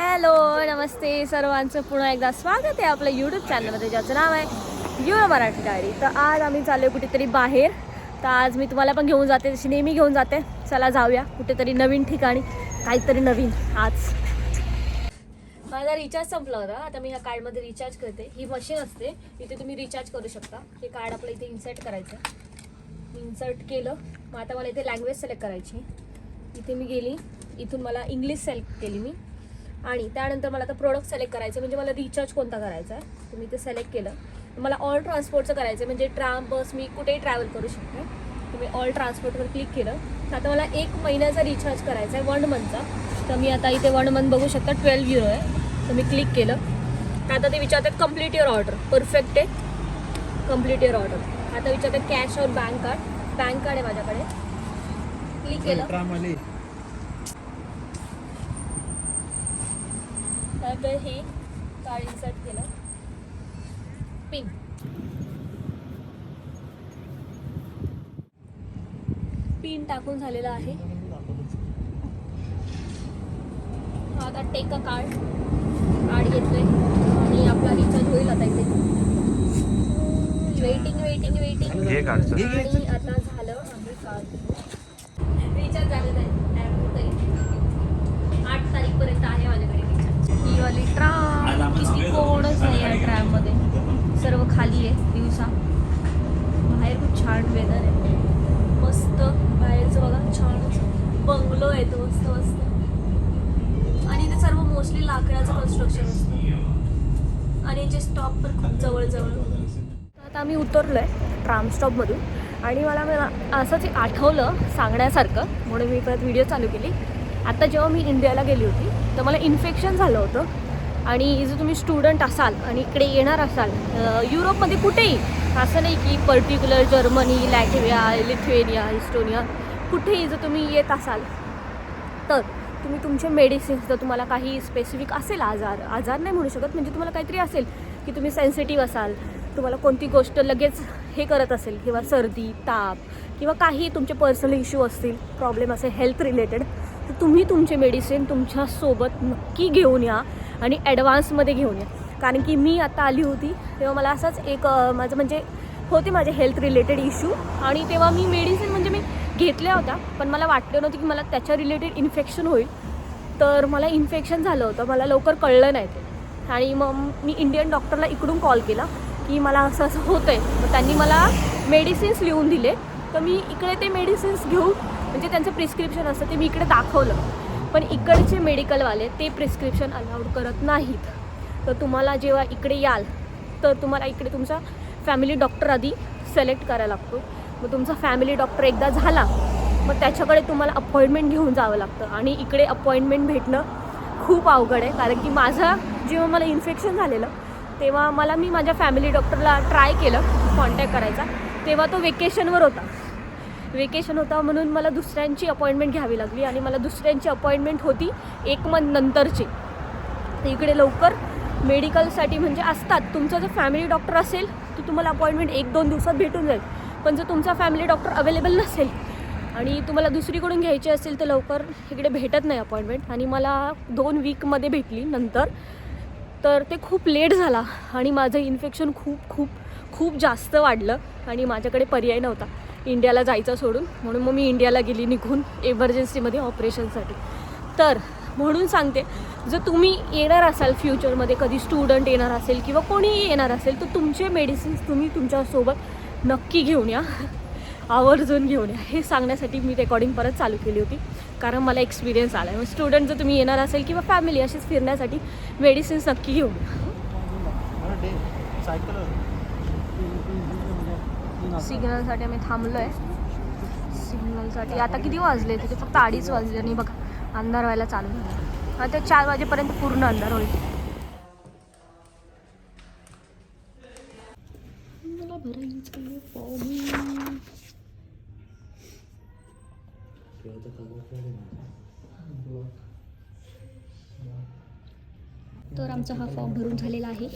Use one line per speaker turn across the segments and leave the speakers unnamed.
Hello नमस्ते सर्वांचं. पुन्हा एकदा स्वागत आहे आपल्या यूट्यूब चॅनलमध्ये ज्याचं नाव आहे युरो मराठी डायरी तर आज आम्ही चाललो कुठेतरी बाहेर. तर आज मी तुम्हाला पण घेऊन जाते तशी नेहमी घेऊन जाते. चला जाऊया कुठेतरी नवीन ठिकाणी काहीतरी नवीन आज. माझा रिचार्ज संपला होता. आता मी ह्या कार्डमध्ये रिचार्ज करते. ही मशीन असते. इथे तुम्ही रिचार्ज करू शकता. हे कार्ड आपलं इथे इन्सर्ट करायचं. इन्सर्ट केलं. मग आता मला इथे लँग्वेज सिलेक्ट करायची. इथे मी गेली. इथून मला इंग्लिश सिलेक्ट केली मी. आणि त्यानंतर मला आता प्रोडक्ट सिलेक्ट करायचं म्हणजे मला रिचार्ज कोणता करायचा आहे? तुम्ही ते सिलेक्ट केलं. मला ऑल ट्रान्सपोर्टचं करायचं आहे म्हणजे ट्राम बस मी कुठेही ट्रॅव्हल करू शकते. तुम्ही ऑल ट्रान्सपोर्टवर क्लिक केलं. तर आता मला एक महिन्याचा रिचार्ज करायचा आहे वन मंथचा तर मी आता इथे वन मंथ बघू शकता ट्वेल्व युरो आहे. तर मी क्लिक केलं. तर आता ते विचारतात कंप्लीट युअर ऑर्डर परफेक्ट आहे. कंप्लीट युअर ऑर्डर आता विचारतात कॅश और बँक कार्ड बँक कार्ड आहे माझ्याकडे. क्लिक केलं. त्यानंतर हे कार्ड इन्सर्ट केलं. पिन. पिन टाकून झालेलं आहे. आता टेक अ कार्ड कार्ड घेतलंय. आणि आपला रिचार्ज होईल आता इथे. Waiting waiting waiting. आणि आता झालं आहे कार्ड रिचार्ज झालेलं आहे. आठ तारीखपर्यंत आहे ही वाली ट्राम किती कोणच नाही आहे ट्रॅममध्ये सर्व खाली आहे दिवसा. बाहेर खूप छान वेदर आहे. मस्त बाहेरचं बघा छान बंगलो आहे तो मस्त मस्त. आणि इथे सर्व मोस्टली लाकडाचं कन्स्ट्रक्शन असतं. आणि याचे स्टॉप पण खूप जवळ जवळ आता आम्ही उतरलो आहे ट्राम स्टॉपमधून आणि मला मला असंच आठवलं सांगण्यासारखं. म्हणून मी परत व्हिडिओ चालू केली. आता जेव्हा मी इंडियाला गेली होती तर मला इन्फेक्शन झालं होतं. आणि जर तुम्ही स्टुडंट असाल आणि इकडे येणार असाल युरोपमध्ये कुठेही असं नाही की particular Germany Latvia Lithuania Estonia कुठेही जर तुम्ही येत असाल तर तुम्ही तुमचे मेडिसिन्स जर तुम्हाला काही स्पेसिफिक असेल आजार आजार नाही म्हणू शकत म्हणजे तुम्हाला काहीतरी असेल की तुम्ही सेन्सिटिव्ह असाल तुम्हाला कोणती गोष्ट लगेच हे करत असेल किंवा सर्दी ताप किंवा काही तुमचे पर्सनल इश्यू असतील प्रॉब्लेम असेल हेल्थ रिलेटेड तर तुम्ही तुमचे मेडिसिन तुमच्यासोबत नक्की घेऊन या आणि ॲडव्हान्समध्ये घेऊन या. कारण की मी आता आली होती तेव्हा मला असंच एक माझं म्हणजे होते माझे हेल्थ रिलेटेड इश्यू आणि तेव्हा मी मेडिसिन म्हणजे मी घेतल्या होत्या पण मला वाटलं नव्हतं की मला त्याच्या रिलेटेड इन्फेक्शन होईल. तर मला इन्फेक्शन झालं होतं मला लवकर कळलं नाही ते. आणि मग मी इंडियन डॉक्टरला इकडून कॉल केला की मला असं असं होतं आहे मग त्यांनी मला मेडिसिन्स लिहून दिले. तर मी इकडे ते मेडिसिन्स घेऊन म्हणजे त्यांचं प्रिस्क्रिप्शन असतं ते मी इकडे दाखवलं. पण इकडचे मेडिकलवाले ते प्रिस्क्रिप्शन अलाउड करत नाहीत. तर तुम्हाला जेव्हा इकडे याल तर तुम्हाला इकडे तुमचा फॅमिली डॉक्टर आधी सिलेक्ट करायला लागतो. मग तुमचा फॅमिली डॉक्टर एकदा झाला मग त्याच्याकडे तुम्हाला अपॉइंटमेंट घेऊन जावं लागतं. आणि इकडे अपॉइंटमेंट भेटणं खूप अवघड आहे कारण की माझं जेव्हा मला इन्फेक्शन झालेलं तेव्हा मला मी माझ्या फॅमिली डॉक्टरला ट्राय केलं कॉन्टॅक्ट करायचा. तेव्हा तो वेकेशनवर होता. वेकेशन होता म्हणून मला दुसऱ्यांची अपॉइंटमेंट घ्यावी लागली आणि मला दुसऱ्यांची अपॉइंटमेंट होती एक मंथ नंतरची. तर इकडे लवकर मेडिकलसाठी म्हणजे असतात. तुमचा जर फॅमिली डॉक्टर असेल तर तुम्हाला अपॉइंटमेंट एक दोन दिवसात भेटून जाईल. पण जर तुमचा फॅमिली डॉक्टर अवेलेबल नसेल आणि तुम्हाला दुसरीकडून घ्यायची असेल तर लवकर इकडे भेटत नाही अपॉइंटमेंट आणि मला दोन वीकमध्ये भेटली नंतर. तर ते खूप लेट झाला आणि माझं इन्फेक्शन खूप खूप खूप जास्त वाढलं आणि माझ्याकडे पर्याय नव्हता. इंडियाला जायचं सोडून. म्हणून मग मी इंडियाला गेली निघून एमर्जन्सीमध्ये ऑपरेशनसाठी. तर म्हणून सांगते जर तुम्ही येणार असाल फ्युचरमध्ये कधी स्टुडंट येणार असेल किंवा कोणीही येणार असेल तर तुमचे मेडिसिन्स तुम्ही तुमच्यासोबत नक्की घेऊन या. आवर्जून घेऊन या. हे सांगण्यासाठी मी रेकॉर्डिंग परत चालू केली होती. कारण मला एक्सपिरियन्स आला आहे स्टुडंट जर तुम्ही येणार असेल किंवा फॅमिली अशीच फिरण्यासाठी मेडिसिन्स नक्की घेऊन या. सिग्नलसाठी आम्ही थांबलो आहे सिग्नलसाठी. आता किती वाजले? तिथे फक्त अडीच वाजले आणि बघा अंधार व्हायला चालू झाला. आता चार वाजेपर्यंत पूर्ण अंधार होईल. तर आमचा हा फॉर्म भरून झालेला आहे.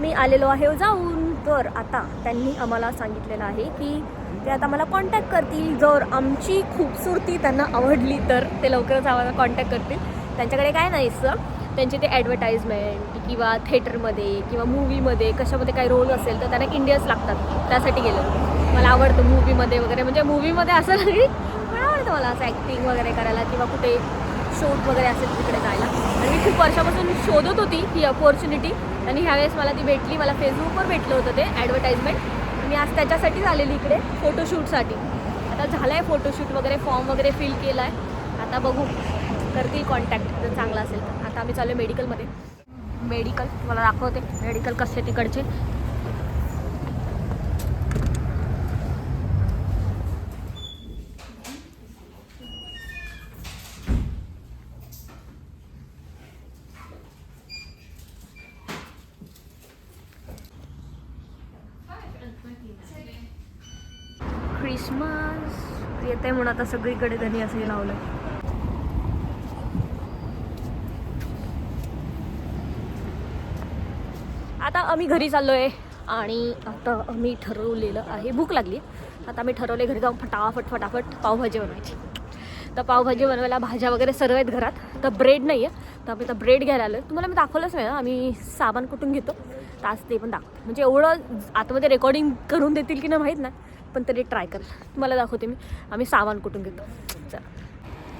आम्ही आलेलो आहे जाऊन. तर आता त्यांनी आम्हाला सांगितलेलं आहे की ते आता मला कॉन्टॅक्ट करतील. जर आमची खूपसूरती त्यांना आवडली तर ते लवकरच आम्हाला कॉन्टॅक्ट करतील. त्यांच्याकडे काय नाही सर त्यांचे ते ॲडव्हर्टाईजमेंट किंवा थिएटरमध्ये किंवा मूवीमध्ये कशामध्ये काही रोल असेल तर त्यांना इंडियन्स लागतात. त्यासाठी गेलं मला आवडतं मूवीमध्ये वगैरे. म्हणजे मूवीमध्ये असं नाही पण आवडतं मला असं ॲक्टिंग वगैरे करायला किंवा कुठे शूट वगैरे असेल तिकडे जायला. आणि मी खूप वर्षापासून शोधत होती ही अपॉर्च्युनिटी आणि ह्यावेळेस मला ती भेटली. मला फेसबुकवर भेटलं होतं ते ॲडव्हर्टाईजमेंट मी आज त्याच्यासाठीच आलेली इकडे फोटोशूटसाठी आता झालं आहे फोटोशूट वगैरे फॉर्म वगैरे फिल केला आहे आता बघू. करतील कॉन्टॅक्ट जर चांगला असेल तर. आता आम्ही चालू आहे मेडिकलमध्ये मेडिकल मला दाखवते. मेडिकल कसे तिकडचे ख्रिसमस येते म्हणून आता सगळीकडे त्यांनी असं हे लावलं आता आम्ही घरी चाललो आहे आणि आता आम्ही ठरवलेलं आहे भूक लागली. आता आम्ही ठरवले घरी जाऊन फटाफट फटाफट पावभाजी बनवायची. तर पावभाजी बनवायला भाज्या वगैरे सर्व आहेत घरात. तर ब्रेड नाही आहे तर आम्ही तर ब्रेड घ्यायला आलो तुम्हाला मी दाखवलंच नाही ना आम्ही साबण कुठून घेतो? तर आज ते पण दाखवतो. म्हणजे एवढं आतमध्ये रेकॉर्डिंग करून देतील की नाही माहीत नाही. पण तरी ट्राय कर. तुम्हाला दाखवते मी. आम्ही सामान कुठून घेतो. चला.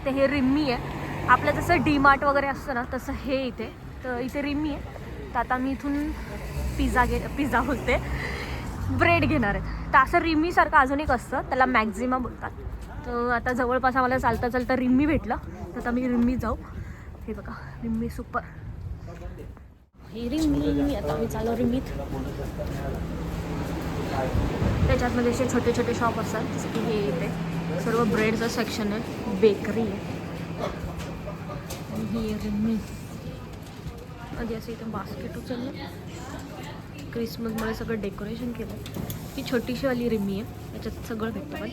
तर हे रिम्मी आहे. आपलं जसं डी मार्ट वगैरे असतं ना तसं हे इथे. तर इथे रिम्मी आहे. तर आता मी इथून पिझ्झा घे पिझ्झा बोलते. ब्रेड घेणार आहे. तर असं रिम्मीसारखं अजून एक असतं. त्याला मॅक्झिमा बोलतात. तर आता जवळपास आम्हाला चालता चालता रिम्मी भेटलं. तर आता मी रिम्मी जाऊ. हे बघा रिम्मी सुपर ही रिम्मी आता आम्ही चालू रिम्मीत. त्याच्यातमध्ये असे छोटे छोटे शॉप असतात जसं की हे इथे. सर्व ब्रेडचं सेक्शन आहे. बेकरी आहे. आणि ही आहे आधी असं इथं बास्केट उचललं. क्रिसमसमुळे सगळं डेकोरेशन केलं. ही छोटीशी वाली रिम्मी आहे. याच्यात सगळं भेटतं पण.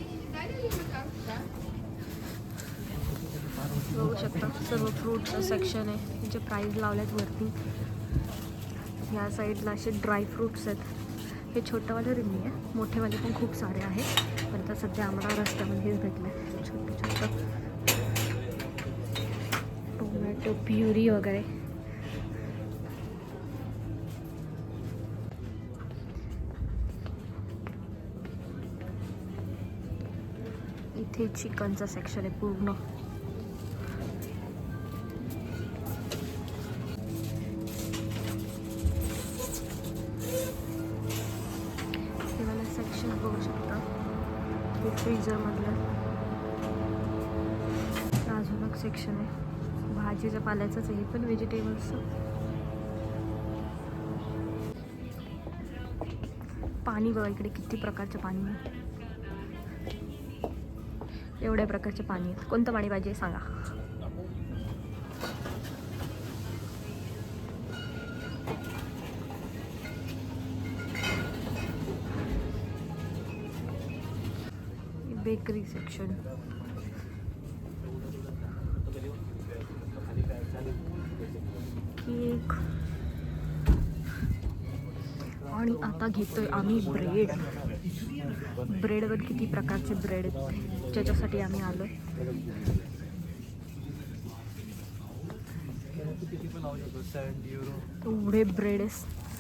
बघू शकता सर्व फ्रूटचं सेक्शन आहे. त्यांचे प्राईज लावल्यात वरती. ह्या साईडला असे ड्रायफ्रूट्स आहेत. हे छोटंवालं रिम्मी आहे. मोठेवाले पण खूप सारे आहेत. पण आता सध्या आम्हाला रस्त्यामध्येच भेटलं आहे छोटं छोटं. टोमॅटो प्युरी वगैरे. इथे चिकनचं सेक्शन आहे पूर्ण. सेक्शन आहे भाजीचं पाल्याचंच आहे हे पण व्हेजिटेबल्सचं पाणी बघा इकडे किती प्रकारचं पाणी आहे. एवढ्या प्रकारचे पाणी आहेत. कोणतं पाणी पाहिजे सांगा. बेकरी सेक्शन एक आणि आता घेतोय आम्ही ब्रेड ब्रेडवर किती प्रकारचे ब्रेड आहेत ज्याच्यासाठी आम्ही आलो एवढे ब्रेड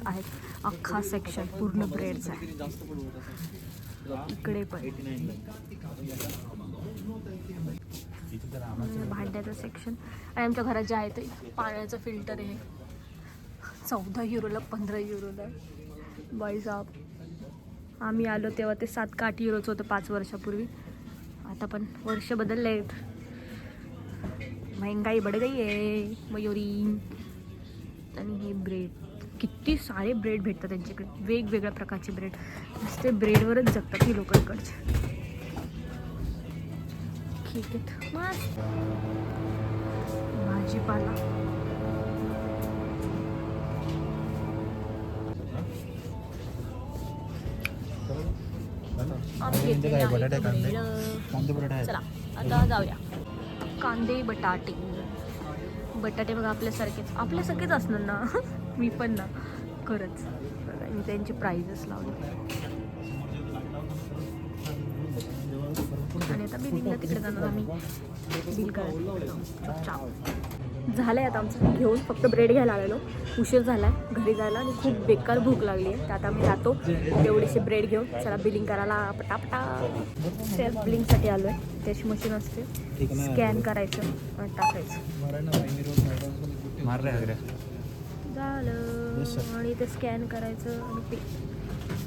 आहेत अख्खा सेक्शन पूर्ण ब्रेडचा आहे इकडे पण. भांड्याचं सेक्शन आणि आमच्या घरात जे आहे ते पाण्याचं फिल्टर आहे. चौदा युरोला पंधरा युरोला. बाई आम्ही आलो तेव्हा ते सात का आठ युरोचं होतं पाच वर्षापूर्वी. आता पण वर्ष बदलले आहेत महंगाई बड गई आहे मयुरी आणि हे ब्रेड किती सारे ब्रेड भेटतात त्यांच्याकडे. वेगवेगळ्या प्रकारचे ब्रेड नुसते ब्रेडवरच जगतात ही लोकांकडचे. आहेत मस्त. भाजीपाला.
बटाटे, कांदे? बटाटे
चला आता जाऊया. कांदे बटाटे. बटाटे बघा आपल्यासारखेच. आपल्यासारखेच असणार ना? मी पण ना. खरंच. मी त्यांची प्राइजेस लावली. बिलिंगला तिकडे जाणार आम्ही बिल झालं आहे आता आमचं घेऊन फक्त ब्रेड घ्यायला आलेलो. उशीर झाला आहे घरी जायला आणि खूप बेकार भूक लागली आहे. तर आता आम्ही जातो तेवढीशी ब्रेड घेऊन चला बिलिंग करायला पटापटा. सेल्फ बिलिंगसाठी आलो आहे त्याची मशीन असते. स्कॅन करायचं आणि टाकायचं. झालं. आणि ते स्कॅन करायचं आणि पे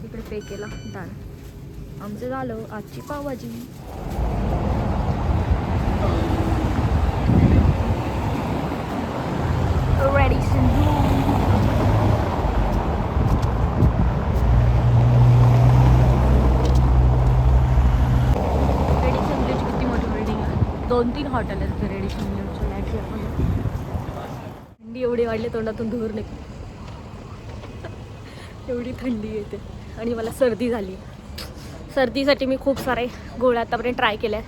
इकडे पे केला. डन आमचं झालं. आजची पावभाजी रेडी सिंधू रेडी सिंधूची किती मोठी बिल्डिंग आहे दोन तीन हॉटेल आहेत रेडी थंडी एवढी वाढली तोंडातून धूर निघ. एवढी थंडी येते. आणि मला सर्दी झाली. सर्दीसाठी मी खूप सारे गोळ्या आतापर्यंत ट्राय केल्या.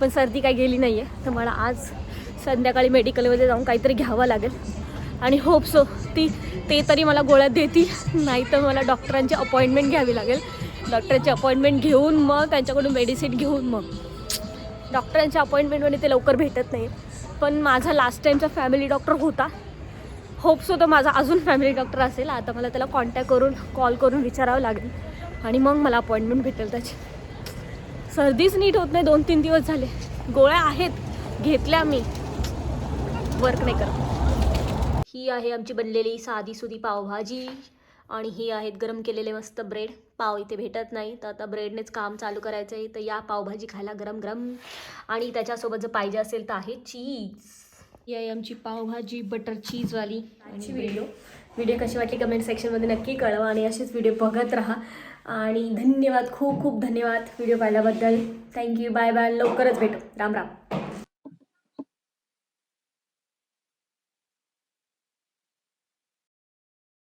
पण सर्दी काही गेली नाही आहे तर मला आज संध्याकाळी मेडिकलमध्ये जाऊन काहीतरी घ्यावं लागेल. आणि होप सो ती ते तरी मला गोळ्या देतील. नाही तर मला डॉक्टरांची अपॉइंटमेंट घ्यावी लागेल. डॉक्टरांची अपॉइंटमेंट घेऊन मग त्यांच्याकडून मेडिसिन घेऊन मग. डॉक्टरांच्या अपॉइंटमेंटमध्ये ते लवकर भेटत नाही. पण माझा लास्ट टाईमचा फॅमिली डॉक्टर होता. होप्स होतं माझा अजून फॅमिली डॉक्टर असेल. आता मला त्याला कॉन्टॅक्ट करून कॉल करून विचारावं लागेल. आणि मग मला अपॉइंटमेंट भेटेल त्याची. सर्दीच नीट होत नाही. दोन तीन दिवस झाले. गोळ्या आहेत. घेतल्या मी. वर्क नाही करत. ही आहे आमची बनलेली साधी सुधी पावभाजी. आणि ही आहेत गरम केलेले मस्त ब्रेड पाव इथे भेटत नाही तर आता ब्रेडनेच काम चालू करायचं आहे. तर या पावभाजी खायला गरम गरम. आणि त्याच्यासोबत जर पाहिजे असेल तर आहे चीज आहे आमची पावभाजी बटर चीजवाली आणि व्हिडिओ व्हिडिओ कशी वाटली कमेंट सेक्शनमध्ये नक्की कळवा आणि असेच व्हिडिओ बघत राहा. आणि धन्यवाद. खूप खूप धन्यवाद व्हिडिओ पाहिल्याबद्दल. थँक्यू बाय बाय लवकरच भेटू. राम राम.